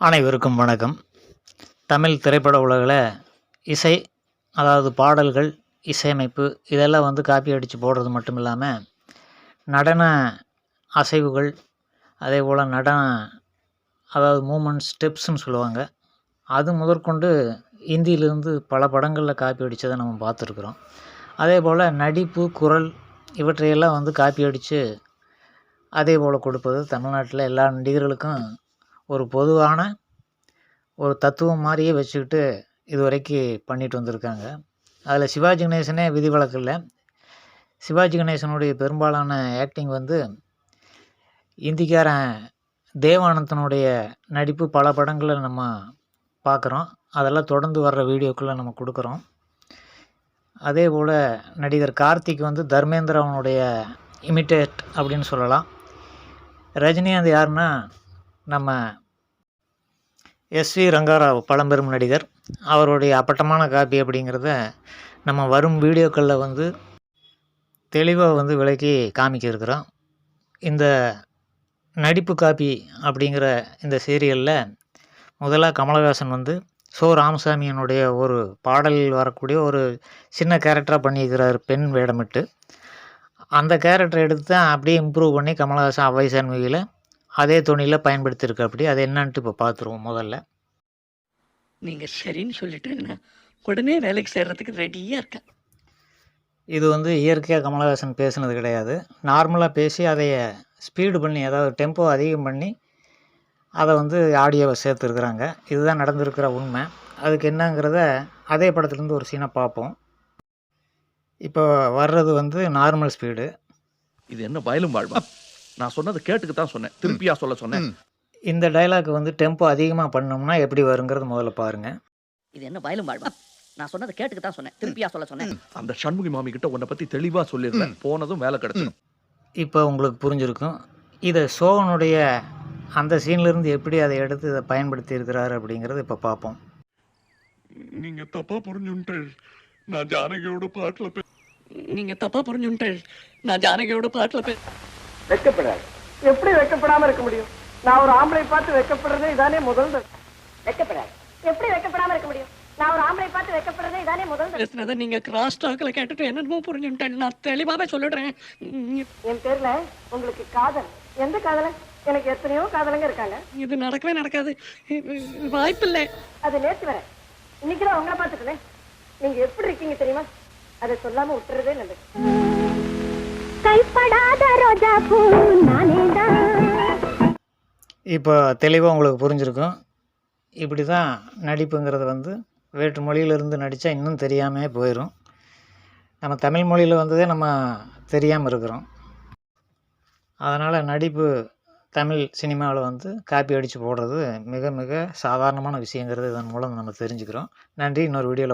அனைவருக்கும் வணக்கம். தமிழ் திரைப்பட உலகில் இசை அதாவது பாடல்கள் இசையமைப்பு இதெல்லாம் வந்து காப்பி அடித்து போடுறது மட்டும் இல்லாமல் நடன அசைவுகள் அதே போல் நடன அதாவது மூமெண்ட் ஸ்டெப்ஸ்னு சொல்லுவாங்க. அது முதற்கொண்டு இந்தியிலேருந்து பல படங்களில் காப்பி அடித்ததை நம்ம பார்த்துருக்குறோம். அதே போல் நடிப்பு குரல் இவற்றையெல்லாம் வந்து காப்பி அடித்து அதே போல் கொடுப்பது தமிழ்நாட்டில் எல்லா நடிகர்களுக்கும் ஒரு பொதுவான ஒரு தத்துவம் மாதிரியே வச்சுக்கிட்டு இது வரைக்கும் பண்ணிட்டு வந்திருக்காங்க. அதில் சிவாஜி கணேசனே விதிவிலக்கு இல்லை. சிவாஜி கணேசனுடைய பெரும்பாலான ஆக்டிங் வந்து இந்திக்காரன் தேவானந்தனுடைய நடிப்பு பல படங்களில் நம்ம பார்க்குறோம் அதெல்லாம் தொடர்ந்து வர்ற வீடியோக்களை நம்ம கொடுக்குறோம். அதே போல் நடிகர் கார்த்திக் வந்து தர்மேந்திரவனுடைய இமிட்டேட் அப்படின்னு சொல்லலாம். ரஜினிகாந்த் யாருன்னா நம்ம எஸ்வி ரங்காராவ் பழம்பெரும் நடிகர். அவருடைய அப்பட்டமான காப்பி அப்படிங்கிறத நம்ம வரும் வீடியோக்களில் வந்து தெளிவாக வந்து விளக்கி காமிக்கிருக்கிறோம். இந்த நடிப்பு காப்பி அப்படிங்கிற இந்த சீரியலில் முதலாக கமலஹாசன் வந்து சோ ராமசாமியினுடைய ஒரு பாடலில் வரக்கூடிய ஒரு சின்ன கேரக்டராக பண்ணியிருக்கிறார் பெண் வேடமிட்டு. அந்த கேரக்டர் எடுத்து தான் அப்படியே இம்ப்ரூவ் பண்ணி கமலஹாசன் அவ்வை சண்முகியில் அதே துணியில் பயன்படுத்தியிருக்கு அப்படி அது என்னன்ட்டு இப்போ பார்த்துருவோம் முதல்ல. நீங்க சரின்னு சொல்லிட்டேன்னா உடனே வேலைக்கு சேர்றதுக்கு ரெடியா இருக்கேன் இது வந்து இயற்கையாக கமலஹாசன் பேசுனது கிடையாது. நார்மலாக பேசி அதை ஸ்பீடு பண்ணி அதாவது டெம்போ அதிகம் பண்ணி அதை வந்து ஆடியோவை சேர்த்துருக்குறாங்க. இதுதான் நடந்திருக்கிற உண்மை. அதுக்கு என்னங்கிறத அதே படத்துலேருந்து ஒரு சீனை பார்ப்போம். இப்போ வர்றது வந்து நார்மல் ஸ்பீடு. இது என்ன வயலும் வாழ்வா? நான் சொன்னதை கேட்டுக்கு தான் சொன்னேன். திருப்பியா சொல்ல சொன்னேன். இந்த டைலாக் வந்து டெம்போ அதிகமாக பண்ணோம்னா எப்படி வருங்கிறது முதல்ல பாருங்கள் இது என்ன வயலும் வாழ்வா? நான் சொன்னதை கேட்டுக்கு தான் சொன்னேன். திருப்பியா சொல்ல சொன்னேன். அந்த சண்முகி மாமி கிட்ட உன்னை பத்தி தெளிவா சொல்லிடுறேன். போனதும் வேலை கிடைச்சிடும். இப்போ உங்களுக்கு புரிஞ்சிருக்கும். இதை சோகனுடைய அந்த சீன்லேருந்து எப்படி அதை எடுத்து இதை பயன்படுத்தி இருக்கிறாரு அப்படிங்கிறத இப்போ பார்ப்போம் நீங்க தப்பா புரிஞ்சுட்டு நான் ஜானகியோட பாட்டுல பே- நீங்க தப்பா புரிஞ்சுட்டு நான் ஜானகியோட பாட்டுல பே வெக்கப்படாது. எப்படி வெக்கப்படாம இருக்க முடியும்? நான் ஒரு ஆம்பளை பார்த்து வெக்கப்படுறதே இதானே முதல் வெக்கப்படாது. எப்படி வெக்கப்படாம இருக்க முடியும்? நான் ஒரு ஆம்பளை பார்த்து வெக்கப்படுறதே இதானே முதல் பேசுனதை நீங்க கிராஸ் டாக்ல கேட்டுட்டு என்னென்னமோ புரிஞ்சுட்டேன் நான் தெளிவாவே சொல்லிடுறேன். என் பேர்ல உங்களுக்கு காதல். எந்த காதலன்? எனக்கு எத்தனையோ காதலங்க இருக்காங்க. இது நடக்கவே நடக்காது. வாய்ப்பில்லை. அது நேற்று வர. இன்னைக்குதான் உங்களை பார்த்துட்டேன். நீங்க எப்படி இருக்கீங்க தெரியுமா? அதை சொல்லாம விட்டுறதே நல்லது. கைப்படாத ரோஜா பூ இப்போ தெளிவாக உங்களுக்கு புரிஞ்சிருக்கும். இப்படி தான் நடிப்புங்கிறது வந்து வேற்று மொழியிலிருந்து நடித்தா இன்னும் தெரியாமே போயிடும் நம்ம தமிழ் மொழியில் வந்ததே நம்ம தெரியாமல் இருக்கிறோம். அதனால் நடிப்பு தமிழ் சினிமாவில் வந்து காப்பி அடித்து போடுறது மிக மிக சாதாரணமான விஷயங்கிறது இதன் மூலம் நம்ம தெரிஞ்சுக்கிறோம். நன்றி இன்னொரு வீடியோவில்